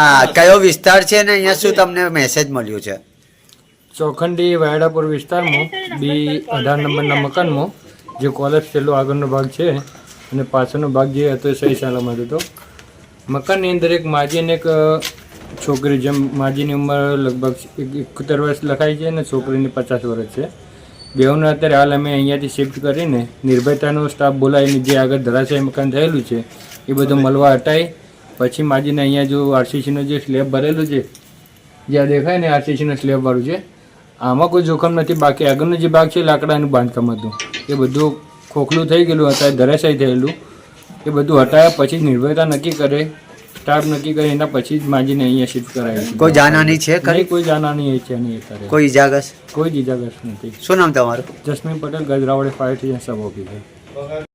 આ કયો વિસ્તાર છે ને અહીંયા શું તમને મેસેજ મળ્યું છે? ચોખંડી વાયડાપુર વિસ્તારમાં બી અઢાર નંબરના મકાનમાં જે કોલેજ છેલ્લો આગળનો ભાગ છે અને પાછળનો ભાગ જે હતો એ સહી સલામત હતો. મકાનની અંદર એક માજી અને એક છોકરી જેમ માજીની ઉંમર લગભગ એકોતેર વર્ષ લખાય છે અને છોકરીની પચાસ વર્ષ છે. બેઉને અત્યારે હાલ અમે અહીંયાથી શિફ્ટ કરીને નિર્ભયતાનો સ્ટાફ બોલાવીને જે આગળ ધરાશય મકાન થયેલું છે એ બધું મળવા હટાઈ પછી માજીને અહીંયા જો આરસીસીનો જે સ્લેબ ભરેલો છે જ્યાં દેખાય ને આરસીસીનો સ્લેબ વાળું છે આમાં કોઈ જોખમ નથી. બાકી આગળનો જે ભાગ છે લાકડાનું બાંધકામ હતું. એ બધું ખોખલું થઈ ગયેલું અત્યારે ધરાશાય થયેલું. એ બધું હટાયા પછી નિર્ભયતા નક્કી કરે સ્ટાફ નક્કી કરે એના પછી જ માજીને અહીંયા શિફ્ટ કરાય છે. કોઈ જાનહાની છે ખરી? કોઈ જાનાની છે નહીં અત્યારે. કોઈ ઇજાગસ કોઈ જ ઇજાગસ નથી. શું નામ તમારું? જસ્મીન પટેલ ગજરાવડે ફાયર સ્ટેશન સબ ઓફિસર.